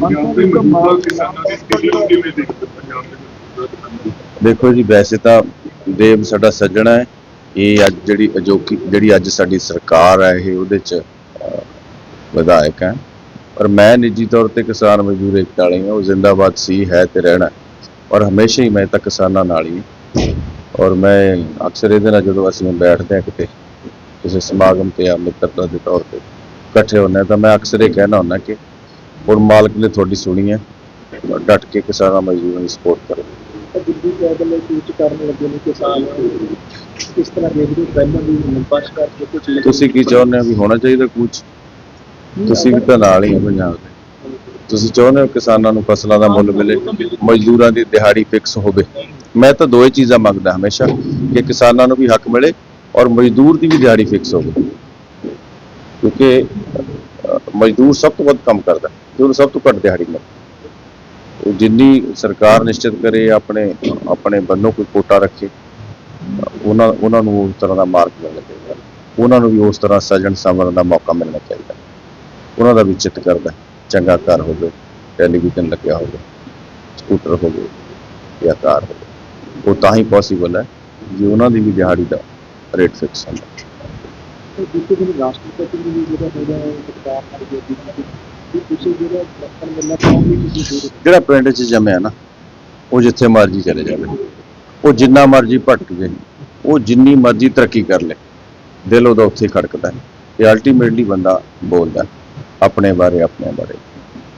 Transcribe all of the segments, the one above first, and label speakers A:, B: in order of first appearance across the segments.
A: ਪੰਜਾਬ ਦੇ ਮੌਜੂਦਾ ਕਿਸਾਨਾਂ ਦੀ ਸਥਿਤੀ ਨੂੰ ਕਿਵੇਂ ਦੇਖਦੇ ਹੋ? ਪੰਜਾਬ ਦੇ ਮੌਜੂਦਾ
B: ਦੇਖੋ ਜੀ ਵੈਸੇ ਤਾਂ ਦੇਵ ਸਾਡਾ ਸੱਜਣਾ ਹੈ। ਇਹ ਅੱਜ ਜਿਹੜੀ ਅਜੋਕੀ ਜਿਹੜੀ ਅੱਜ ਸਾਡੀ ਸਰਕਾਰ ਹੈ ਇਹ ਉਹਦੇ ਚ ਅਹ, ਵਿਧਾਇਕ ਹੈ। ਪਰ ਮੈਂ ਨਿੱਜੀ ਤੌਰ ਤੇ ਕਿਸਾਨ ਮਜ਼ਦੂਰ ਏਕਤਾ ਵਾਲੀ ਹਾਂ। ਉਹ ਜ਼ਿੰਦਾਬਾਦ ਸੀ ਹੈ ਤੇ ਰਹਿਣਾ ਹੈ। ਔਰ ਹਮੇਸ਼ਾ ਹੀ ਮੈਂ ਤਾਂ ਕਿਸਾਨਾਂ ਨਾਲ ਹੀ ਹਾਂ। ਔਰ ਮੈਂ ਅਕਸਰ ਇਹਦੇ ਨਾਲ ਜਦੋਂ ਅਸੀਂ ਬੈਠਦੇ ਹਾਂ ਕਿਤੇ ਕਿਸੇ ਸਮਾਗਮ ਤੇ ਜਾਂ ਮਿੱਤਰਤਾ ਦੇ ਤੌਰ ਤੇ ਇਕੱਠੇ ਹੁੰਦੇ ਹਾਂ ਤਾਂ ਮੈਂ ਅਕਸਰ ਇਹ ਕਹਿਣਾ ਹੁੰਦਾ ਕਿ ਹੁਣ ਮਾਲਕ ਨੇ ਤੁਹਾਡੀ ਸੁਣੀ ਹੈ। ਡਟ ਕੇ ਕਿਸਾਨਾਂ ਮਜ਼ਦੂਰਾਂ ਦੀ ਸਪੋਰਟ ਕਰੋ।
C: ਤਾਂ ਦਿੱਲੀ ਕੈਬਲ ਲਈ ਸੂਚ ਕਰਨ ਲੱਗੇ ਨੇ ਕਿਸਾਨ ਕਿਸ ਤਰ੍ਹਾਂ ਦੇਖਦੇ ਹੋ? ਪਹਿਲਾਂ ਵੀ ਲੰਬਾਸ਼ ਕਰਕੇ ਕੁਝ
B: ਤੁਸੀਂ ਕੀ ਚਾਹੁੰਦੇ ਹੋ ਵੀ ਹੋਣਾ ਚਾਹੀਦਾ ਕੁਝ ਤੁਸੀਂ ਵੀ ਤਾਂ ਨਾਲ ਹੀ ਹੋ ਪੰਜਾਬ ਦੇ। ਤੁਸੀਂ ਚਾਹੁੰਦੇ ਹੋ ਕਿਸਾਨਾਂ ਨੂੰ ਫਸਲਾਂ ਦਾ ਮੁੱਲ ਮਿਲੇ ਮਜ਼ਦੂਰਾਂ ਦੀ ਦਿਹਾੜੀ ਫਿਕਸ ਹੋਵੇ। ਮੈਂ ਤਾਂ ਦੋ ਹੀ ਚੀਜ਼ਾਂ ਮੰਗਦਾ ਹਮੇਸ਼ਾ ਕਿ ਕਿਸਾਨਾਂ ਨੂੰ ਵੀ ਹੱਕ ਮਿਲੇ ਔਰ ਮਜ਼ਦੂਰ ਦੀ ਵੀ ਦਿਹਾੜੀ ਫਿਕਸ ਹੋਵੇ। ਕਿਉਂਕਿ ਮਜ਼ਦੂਰ ਸਭ ਤੋਂ ਵੱਧ ਕੰਮ ਕਰਦਾ ਤੇ ਉਹਨੂੰ ਸਭ ਤੋਂ ਘੱਟ ਦਿਹਾੜੀ ਮਿਲਦੀ ਉਹ ਜਿੰਨੀ ਸਰਕਾਰ ਨਿਸ਼ਚਿਤ ਕਰੇ, ਆਪਣੇ ਆਪਣੇ ਬੰਨੋਂ ਕੋਈ ਕੋਟਾ ਰੱਖੇ, ਉਹਨਾਂ ਉਹਨਾਂ ਨੂੰ ਉਸ ਤਰ੍ਹਾਂ ਦਾ ਮਾਰਕ ਮਿਲਣਾ ਚਾਹੀਦਾ। ਉਹਨਾਂ ਨੂੰ ਵੀ ਉਸ ਤਰ੍ਹਾਂ ਸਜਣ ਸੰਵਰਨ ਦਾ ਮੌਕਾ ਮਿਲਣਾ ਚਾਹੀਦਾ। ਉਹਨਾਂ ਦਾ ਵੀ ਚਿੱਤ ਕਰਦਾ, ਚੰਗਾ ਘਰ ਹੋਵੇ ਟੈਲੀਵਿਜ਼ਨ ਲੱਗਿਆ ਹੋਵੇ ਸਕੂਟਰ ਹੋਵੇ, ਜਾਂ ਕਾਰ ਹੋਵੇ। ਉਹ ਤਾਂ ਹੀ ਪੋਸੀਬਲ ਹੈ, ਜੇ ਉਹਨਾਂ ਦੀ ਵੀ ਦਿਹਾੜੀ ਦਾ ਰੇਟ ਫਿਕਸ ਹੁੰਦਾ।
C: ਜਿੱਥੇ ਵੀ ਰਾਸ਼ਟਰਪਤੀ ਨੂੰ ਵੀ ਜਿਹੜਾ ਹੈਗਾ ਸਰਕਾਰ ਨਾਲ ਜੋੜੀ ਕਿ ਤੁਸੀਂ ਜਿਹੜਾ ਰੱਖਣ ਮਿਲਣਾ ਚਾਹੁੰਦੇ ਤੁਸੀਂ
B: ਜਿਹੜਾ ਪਿੰਡ 'ਚ ਜੰਮਿਆ ਨਾ, ਉਹ ਜਿੱਥੇ ਮਰਜ਼ੀ ਚਲੇ ਜਾਵੇ। ਉਹ ਜਿੰਨਾ ਮਰਜ਼ੀ ਭਟਕ ਜੇ, ਉਹ ਜਿੰਨੀ ਮਰਜ਼ੀ ਤਰੱਕੀ ਕਰ ਲੇ, ਦਿਲ ਉਹਦਾ ਉੱਥੇ ਖੜਕਦਾ ਤੇ ਅਲਟੀਮੇਟਲੀ ਬੰਦਾ ਬੋਲਦਾ, ਆਪਣੇ ਬਾਰੇ ਆਪਣੇ ਬਾਰੇ।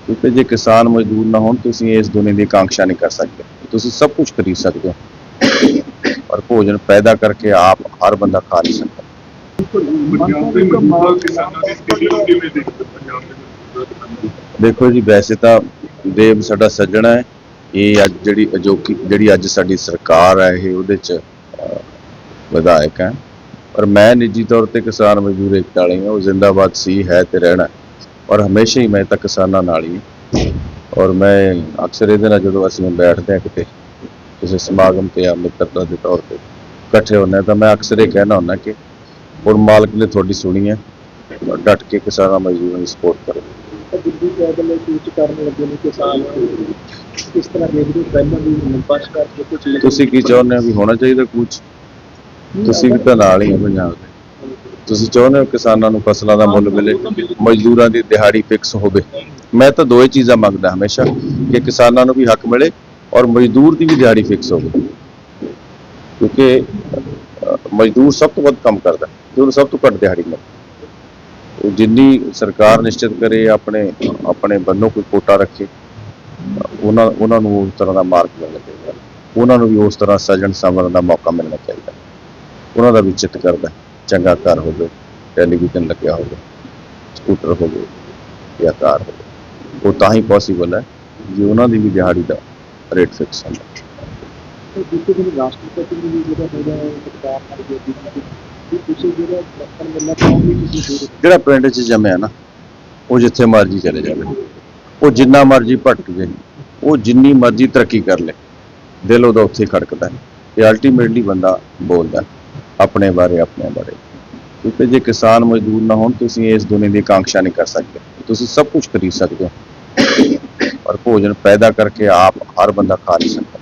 B: ਕਿਉਂਕਿ ਜੇ ਕਿਸਾਨ ਮਜ਼ਦੂਰ ਨਾ ਹੋਣ, ਤੁਸੀਂ ਇਸ ਦੁਨੀਆ ਦੀ ਕਾਂਕਸ਼ਾ ਨਹੀਂ ਕਰ ਸਕਦੇ। ਤੁਸੀਂ ਸਭ ਕੁਝ ਖਰੀਦ ਸਕਦੇ ਹੋ। ਔਰ ਭੋਜਨ ਪੈਦਾ ਕਰਕੇ ਆਪ ਹਰ ਬੰਦਾ ਖਾ ਨਹੀਂ ਸਕਦਾ।
A: ਪੰਜਾਬ ਦੇ ਮੌਜੂਦਾ ਕਿਸਾਨਾਂ ਦੀ ਸਥਿਤੀ ਨੂੰ ਕਿਵੇਂ ਦੇਖਦੇ ਪੰਜਾਬ ਦੇ ਮੌਜੂਦਾ ਕਿਸਾਨਾਂ ਦੀ?
B: ਦੇਖੋ ਜੀ, ਵੈਸੇ ਤਾਂ ਦੇਵ ਸਾਡਾ ਸੱਜਣਾ ਹੈ। ਇਹ ਅੱਜ ਜਿਹੜੀ ਅਜੋਕੀ, ਜਿਹੜੀ ਅੱਜ ਸਾਡੀ ਸਰਕਾਰ ਹੈ, ਇਹ ਉਹਦੇ ਚ ਵਿਧਾਇਕ ਹੈ। ਪਰ ਮੈਂ ਨਿੱਜੀ ਤੌਰ ਤੇ ਕਿਸਾਨ ਮਜ਼ਦੂਰ ਏਕਤਾ ਵਾਲੀ ਹਾਂ। ਉਹ ਜ਼ਿੰਦਾਬਾਦ ਸੀ, ਹੈ ਤੇ ਰਹਿਣਾ ਔਰ ਹਮੇਸ਼ਾ ਹੀ ਮੈਂ ਤਾਂ ਕਿਸਾਨਾਂ ਨਾਲ ਹੀ ਹਾਂ। ਔਰ ਮੈਂ ਅਕਸਰ ਇਹਦੇ ਨਾਲ ਜਦੋਂ ਅਸੀਂ ਬੈਠਦੇ ਹਾਂ ਕਿਤੇ, ਕਿਸੇ ਸਮਾਗਮ ਤੇ ਜਾਂ ਮਿੱਤਰਤਾ ਦੇ ਤੌਰ ਤੇ ਇਕੱਠੇ ਹੁੰਦੇ ਹਾਂ, ਤਾਂ ਮੈਂ ਅਕਸਰ ਇਹ ਕਹਿਣਾ ਹੁੰਦਾ ਕਿ ਹੁਣ ਮਾਲਕ ਨੇ ਤੁਹਾਡੀ ਸੁਣੀ ਹੈ। ਡਟ ਕੇ ਕਿਸਾਨਾਂ ਮਜ਼ਦੂਰਾਂ ਦੀ ਸਪੋਰਟ ਕਰੋ।
C: ਤਾਂ ਦਿੱਲੀ ਕੈਬਲ ਲਈ ਸੂਚ ਕਰਨ ਲੱਗੇ ਨੇ ਕਿਸਾਨ? ਕਿਸ ਤਰ੍ਹਾਂ ਦੇਖਦੇ ਹੋ? ਪਹਿਲਾਂ ਵੀ ਲੰਬਾਸ਼ ਕਰਕੇ ਕੁਝ
B: ਤੁਸੀਂ ਕੀ ਚਾਹੁੰਦੇ ਹੋ ਵੀ ਹੋਣਾ ਚਾਹੀਦਾ ਕੁਝ ਤੁਸੀਂ ਵੀ ਤਾਂ ਨਾਲ ਹੀ ਹੋ ਪੰਜਾਬ ਦੇ। ਤੁਸੀਂ ਚਾਹੁੰਦੇ ਹੋ ਕਿਸਾਨਾਂ ਨੂੰ ਫਸਲਾਂ ਦਾ ਮੁੱਲ ਮਿਲੇ ਮਜ਼ਦੂਰਾਂ ਦੀ ਦਿਹਾੜੀ ਫਿਕਸ ਹੋਵੇ। ਮੈਂ ਤਾਂ ਦੋ ਹੀ ਚੀਜ਼ਾਂ ਮੰਗਦਾ ਹਮੇਸ਼ਾ ਕਿ ਕਿਸਾਨਾਂ ਨੂੰ ਵੀ ਹੱਕ ਮਿਲੇ ਔਰ ਮਜ਼ਦੂਰ ਦੀ ਵੀ ਦਿਹਾੜੀ ਫਿਕਸ ਹੋਵੇ। ਕਿਉਂਕਿ ਮਜ਼ਦੂਰ ਸਭ ਤੋਂ ਵੱਧ ਕੰਮ ਕਰਦਾ, ਤੇ ਉਹਨੂੰ ਸਭ ਤੋਂ ਘੱਟ ਦਿਹਾੜੀ ਮਿਲਦੀ ਉਹ ਜਿੰਨੀ ਸਰਕਾਰ ਨਿਸ਼ਚਿਤ ਕਰੇ, ਆਪਣੇ ਆਪਣੇ ਬੰਨੋਂ ਕੋਈ ਕੋਟਾ ਰੱਖੇ, ਉਹਨਾਂ ਉਹਨਾਂ ਨੂੰ ਉਸ ਤਰ੍ਹਾਂ ਦਾ ਮਾਰਕ ਮਿਲਣਾ ਚਾਹੀਦਾ। ਉਹਨਾਂ ਨੂੰ ਵੀ ਉਸ ਤਰ੍ਹਾਂ ਸਜਣ ਸੰਵਰਨ ਦਾ ਮੌਕਾ ਮਿਲਣਾ ਚਾਹੀਦਾ। ਉਹਨਾਂ ਦਾ ਵੀ ਚਿੱਤ ਕਰਦਾ, ਚੰਗਾ ਘਰ ਹੋਵੇ, ਟੈਲੀਵਿਜ਼ਨ ਲੱਗਿਆ ਹੋਵੇ, ਸਕੂਟਰ ਹੋਵੇ ਜਾਂ ਕਾਰ ਹੋਵੇ। ਉਹ ਤਾਂ ਹੀ ਪੋਸੀਬਲ ਹੈ ਜੇ ਉਹਨਾਂ ਦੀ ਵੀ ਦਿਹਾੜੀ ਦਾ ਰੇਟ ਫਿਕਸ ਹੁੰਦਾ।
C: ਜਿੱਥੇ ਵੀ ਰਾਸ਼ਟਰਪਤੀ ਨੂੰ ਵੀ ਜਿਹੜਾ ਹੈਗਾ ਸਰਕਾਰ ਨਾਲ ਜੋੜੀ ਕਿ ਤੁਸੀਂ ਜਿਹੜਾ ਰੱਖਣ ਮਿਲਣਾ ਚਾਹੁੰਦੇ ਤੁਸੀਂ ਦੂਰ
B: ਜਿਹੜਾ ਪਿੰਡ 'ਚ ਜੰਮਿਆ ਨਾ, ਉਹ ਜਿੱਥੇ ਮਰਜ਼ੀ ਚਲੇ ਜਾਵੇ। ਉਹ ਜਿੰਨਾ ਮਰਜ਼ੀ ਭਟਕ ਜੇ ਉਹ ਜਿੰਨੀ ਮਰਜ਼ੀ ਤਰੱਕੀ ਕਰ ਲੇ, ਦਿਲ ਉਹਦਾ ਉੱਥੇ ਖੜਕਦਾ ਹੈ। ਤੇ ਅਲਟੀਮੇਟਲੀ ਬੰਦਾ ਬੋਲਦਾ ਆਪਣੇ ਬਾਰੇ ਆਪਣੇ ਬਾਰੇ। ਕਿਉਂਕਿ ਜੇ ਕਿਸਾਨ ਮਜ਼ਦੂਰ ਨਾ ਹੋਣ, ਤੁਸੀਂ ਇਸ ਦੁਨੀਆ ਦੀ ਕਾਂਕਸ਼ਾ ਨਹੀਂ ਕਰ ਸਕਦੇ। ਤੁਸੀਂ ਸਭ ਕੁਝ ਖਰੀਦ ਸਕਦੇ ਹੋ। ਪਰ ਭੋਜਨ ਪੈਦਾ ਕਰਕੇ ਆਪ ਹਰ ਬੰਦਾ ਖਾ ਨਹੀਂ ਸਕਦਾ।